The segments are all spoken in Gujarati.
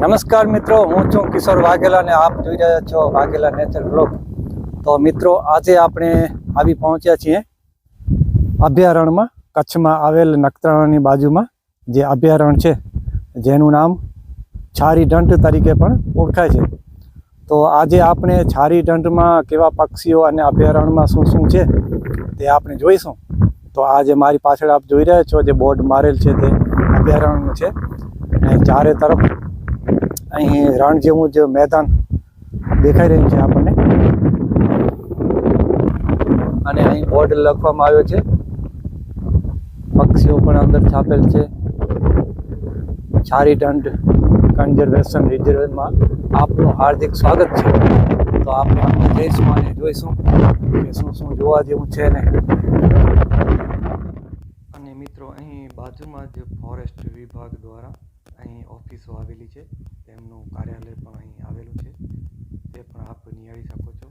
નમસ્કાર મિત્રો, હું છું કિશોર વાઘેલા અને આપ જોઈ રહ્યા છો વાઘેલા નેચર બ્લોગ તો મિત્રો, આજે આપણે આવી પહોંચ્યા છીએ અભયારણ્યમાં, કચ્છમાં આવેલ નખત્રાણાની બાજુમાં, જે અભયારણ્ય છે, જેનું નામ છારી દંડ તરીકે પણ ઓળખાય છે. તો આજે આપણે છારી દંડમાં કેવા પક્ષીઓ અને અભયારણ્યમાં શું શું છે તે આપણે જોઈશું. તો આજે મારી પાછળ આપ જોઈ રહ્યા છો જે બોર્ડ મારેલ છે તે અભયારણ્ય છે. અને ચારે તરફ અહીં રણ જેવું જ મેદાન દેખાઈ રહ્યું છે આપણને. અને અહીં બોર્ડ લખવામાં આવ્યો છે. પક્ષીઓ પણ અંદર છાપેલ છે. છારી દંડ કન્ઝર્વેશન રિઝર્વમાં આપનું હાર્દિક સ્વાગત છે. તો આપણે આપણે જઈશું જોઈશું કે શું શું જોવા જેવું છે ને. અને મિત્રો, અહીં બાજુમાં જ ફોરેસ્ટ વિભાગ દ્વારા અહીં ઓફિસો આવેલી છે તેમનું કાર્યાલય પણ અહીં આવેલું છે તે પણ આપ નિહાળી શકો છો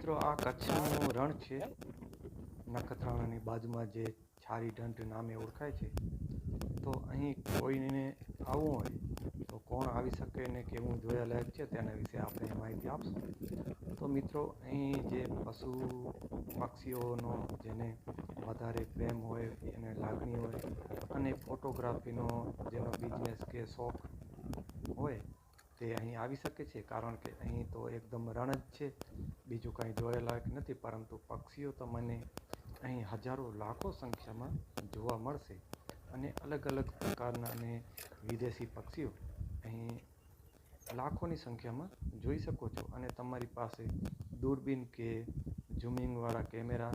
મિત્રો, આ કચ્છનું રણ છે. નખત્રાણાની બાજુમાં જે છારી ઢંઢ નામે ઓળખાય છે. તો અહીં કોઈને આવવું હોય તો કોણ આવી શકે ને કેવું જોયાલાયક છે તેના વિશે આપણે માહિતી આપશું. તો મિત્રો, અહીં જે પશુ પક્ષીઓનો જેને વધારે પ્રેમ હોય, એને લાગણી હોય અને ફોટોગ્રાફીનો જેનો બિઝનેસ કે શોખ હોય તે અહીં આવી શકે છે. કારણ કે અહીં તો એકદમ રણ જ છે. બીજું કાંઈ જોયેલાયક નથી, પરંતુ પક્ષીઓ તો મને અહીં હજારો લાખો સંખ્યામાં જોવા મળશે. અને અલગ અલગ પ્રકારના અને વિદેશી પક્ષીઓ અહીં લાખોની સંખ્યામાં જોઈ શકો છો. અને તમારી પાસે દૂરબીન કે ઝૂમિંગવાળા કેમેરા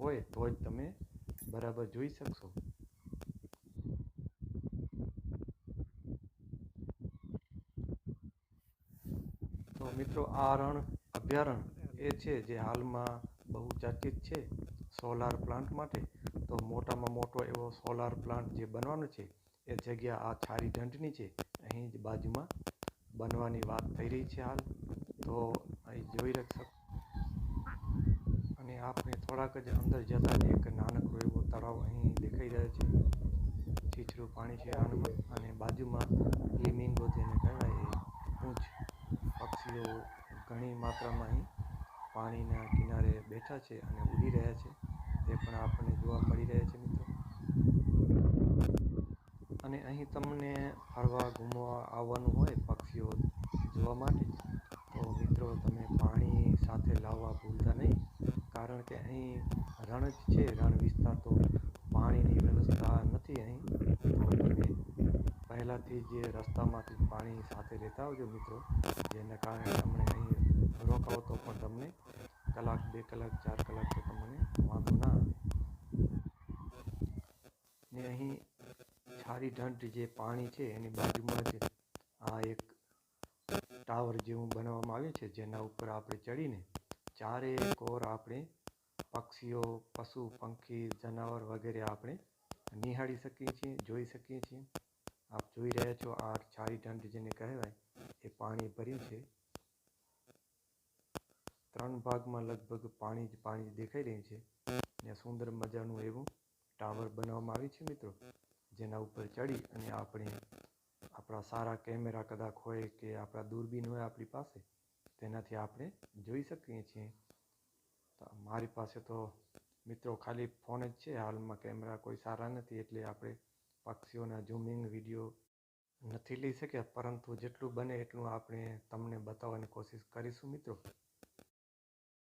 હોય તો જ તમે બરાબર જોઈ શકશો. તો મિત્રો આ રણ અભયારણ્ય એ છે જે હાલમાં બહુ ચર્ચિત છે સોલાર પ્લાન્ટ માટે. તો મોટામાં મોટો એવો સોલાર પ્લાન્ટ જે બનવાનો છે એ જગ્યા આ છારી ઢંઢની છે. અહીં જ બાજુમાં બનવાની વાત થઈ રહી છે હાલ. તો અહીં જોઈ શકશો અને આપણે થોડાક જ અંદર જતાં જ એક નાનકડો એવો તળાવ અહીં દેખાઈ રહ્યો છે. છીછરું પાણી છે આનમાં અને બાજુમાં ફ્લેમિંગો જેને કહેવાય એ ઊંચ પક્ષીઓ ઘણી માત્રામાં અહીં પાણીના કિનારે બેઠા છે અને ઉડી રહ્યા છે. તે પણ આપણને જોવા મળી રહ્યા છે મિત્રો. અને અહીં તમને ફરવા, ઘૂમવા આવવાનું હોય પક્ષીઓ જોવા માટે, તો મિત્રો તમે પાણી સાથે લાવવા ભૂલતા નહીં. કારણ કે અહીં રણ જ છે, રણ વિસ્તાર તો પાણીની વ્યવસ્થા નથી અહીં. પહેલાંથી જે રસ્તામાંથી પાણી સાથે લેતા આવજો મિત્રો, જેના કારણે તમને અહીં રોકાવો તો પણ તમને કલાક, બે કલાક, ચાર કલાક તો તમને વાંધો ના આવે. ને અહીં છારી દંડ જે પાણી છે એની બાજુમાં જ આ એક ટાવર જેવું બનાવવામાં આવ્યું છે, જેના ઉપર આપણે ચડીને ચારે કોર આપણે પક્ષીઓ, પશુ, પંખી, જનાવર વગેરે આપણે નિહાળી શકીએ છીએ, જોઈ શકીએ છીએ. આપ જોઈ રહ્યા છો આ છારી દંડ જેને કહેવાય, એ પાણી ભર્યું છે. ત્રણ ભાગમાં લગભગ પાણી જ પાણી દેખાઈ રહ્યું છે. ને સુંદર મજાનું એવું ટાવર બનાવવામાં આવ્યું છે મિત્રો, જેના ઉપર ચડી અને આપણે આપણા સારા કેમેરા કદાચ હોય કે આપણા દૂરબીન હોય આપણી પાસે, તેનાથી આપણે જોઈ શકીએ છીએ. મારી પાસે તો મિત્રો ખાલી ફોન જ છે, હાલમાં કેમેરા કોઈ સારા નથી, એટલે આપણે પક્ષીઓના ઝૂમિંગ વીડિયો નથી લઈ શક્યા, પરંતુ જેટલું બને એટલું આપણે તમને બતાવવાની કોશિશ કરીશું મિત્રો.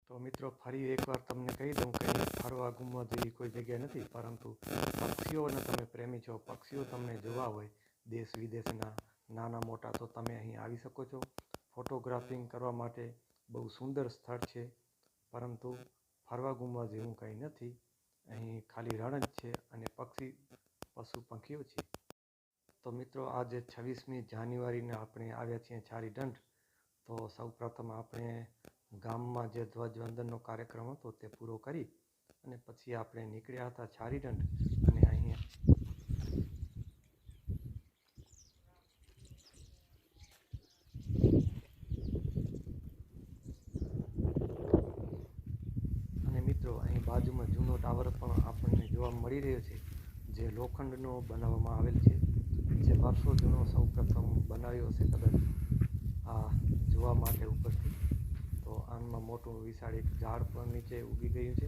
તો મિત્રો, ફરી એકવાર તમને કહી દઉં કે ફરવા ઘૂમવા જેવી કોઈ જગ્યા નથી, પરંતુ પક્ષીઓને તમે પ્રેમી છો, પક્ષીઓ તમને જોવા હોય, દેશ વિદેશના નાના મોટા, તો તમે અહીં આવી શકો છો. ફોટોગ્રાફિંગ કરવા માટે બહુ સુંદર સ્થળ છે, પરંતુ ફરવા ઘૂમવા જેવું કંઈ નથી. અહીં ખાલી રણ જ છે અને પક્ષી, પશુ, પંખીઓ છે. તો મિત્રો, આજે છવ્વીસમી જાન્યુઆરીને આપણે આવ્યા છીએ ચારી દંડ તો સૌ પ્રથમ આપણે ગામમાં જે ધ્વજવંદનનો કાર્યક્રમ હતો તે પૂરો કરી અને પછી આપણે નીકળ્યા હતા છારીદંડ અને અહીંયા અને મિત્રો, અહીં બાજુમાં જૂનો ટાવર પણ આપણને જોવા મળી રહ્યો છે, જે લોખંડનો બનાવવામાં આવેલ છે, જે વર્ષો જૂનો સૌ પ્રથમ બનાવ્યો છે કદાચ આ જોવા માટે ઉપરથી. તો આનમાં મોટું વિશાળ એક ઝાડ પણ નીચે ઉગી ગયું છે.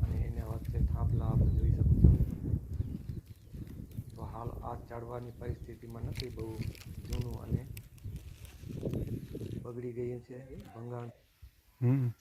અને એના વચ્ચે થાંભલા આપણે જોઈ શકો છો. તો હાલ આ ચડવાની પરિસ્થિતિમાં નથી, બહુ જૂનું અને બગડી ગયું છે. ભંગાણ. હમ.